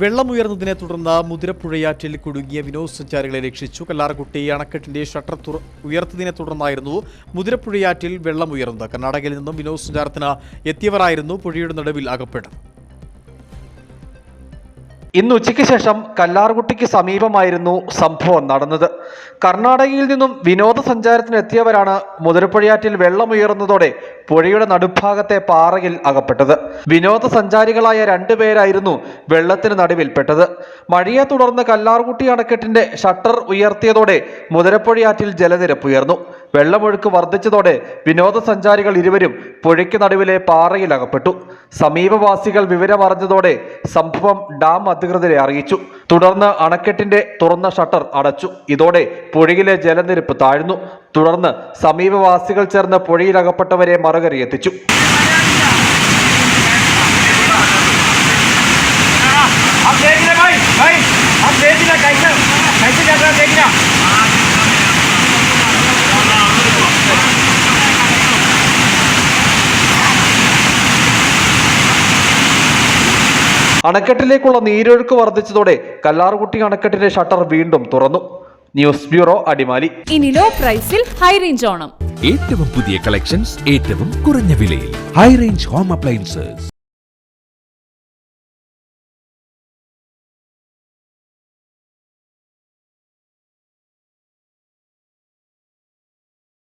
വെള്ളമുയർന്നതിനെ തുടർന്ന് മുതിരപ്പുഴയാറ്റിൽ കുടുങ്ങിയ വിനോദസഞ്ചാരികളെ രക്ഷിച്ചു. കല്ലാർകുട്ടി അണക്കെട്ടിന്റെ ഷട്ടർ തുറ ഉയർത്തതിനെ തുടർന്നായിരുന്നു മുതിരപ്പുഴയാറ്റിൽ വെള്ളമുയർന്നത്. കർണാടകയിൽ നിന്നും വിനോദസഞ്ചാരത്തിന് എത്തിയവരായിരുന്നു പുഴയുടെ നടുവിൽ അകപ്പെട്ടത്. ഇന്ന് ഉച്ചയ്ക്ക് ശേഷം കല്ലാർകുട്ടിക്ക് സമീപമായിരുന്നു സംഭവം നടന്നത്. കർണാടകയിൽ നിന്നും വിനോദസഞ്ചാരത്തിന് എത്തിയവരാണ് മുതിരപ്പുഴയാറ്റിൽ വെള്ളമുയർന്നതോടെ പുഴയുടെ നടുഭാഗത്തെ പാറയിൽ അകപ്പെട്ടത്. വിനോദസഞ്ചാരികളായ രണ്ടുപേരായിരുന്നു വെള്ളത്തിന് നടുവിൽപ്പെട്ടത്. മഴയെ തുടർന്ന് കല്ലാർകുട്ടി അണക്കെട്ടിന്റെ ഷട്ടർ ഉയർത്തിയതോടെ മുതിരപ്പുഴയാറ്റിൽ ജലനിരപ്പ് ഉയർന്നു. വെള്ളമൊഴുക്ക് വർദ്ധിച്ചതോടെ വിനോദസഞ്ചാരികൾ ഇരുവരും പുഴയ്ക്ക് നടുവിലെ പാറയിൽ അകപ്പെട്ടു സമീപവാസികൾ വിവരമറിഞ്ഞതോടെ സംഭവം ഡാം അധികൃതരെ അറിയിച്ചു. തുടർന്ന് അണക്കെട്ടിന്റെ തുറന്ന ഷട്ടർ അടച്ചു. ഇതോടെ പുഴയിലെ ജലനിരപ്പ് താഴ്ന്നു. തുടർന്ന് സമീപവാസികൾ ചേർന്ന് പുഴയിൽ അകപ്പെട്ടവരെ മറുകരയെത്തിച്ചു അണക്കെട്ടിലേക്കുള്ള നീരൊഴുക്ക് വർദ്ധിച്ചതോടെ കല്ലാർകുട്ടി അണക്കെട്ടിന്റെ ഷട്ടർ വീണ്ടും തുറന്നു. News bureau Adimali. ഇനി ലോ പ്രൈസിൽ ഹൈ റേഞ്ച് ഓണം. ഏറ്റവും പുതിയ കളക്ഷൻസ് ഏറ്റവും കുറഞ്ഞ വിലയിൽ. High range home appliances.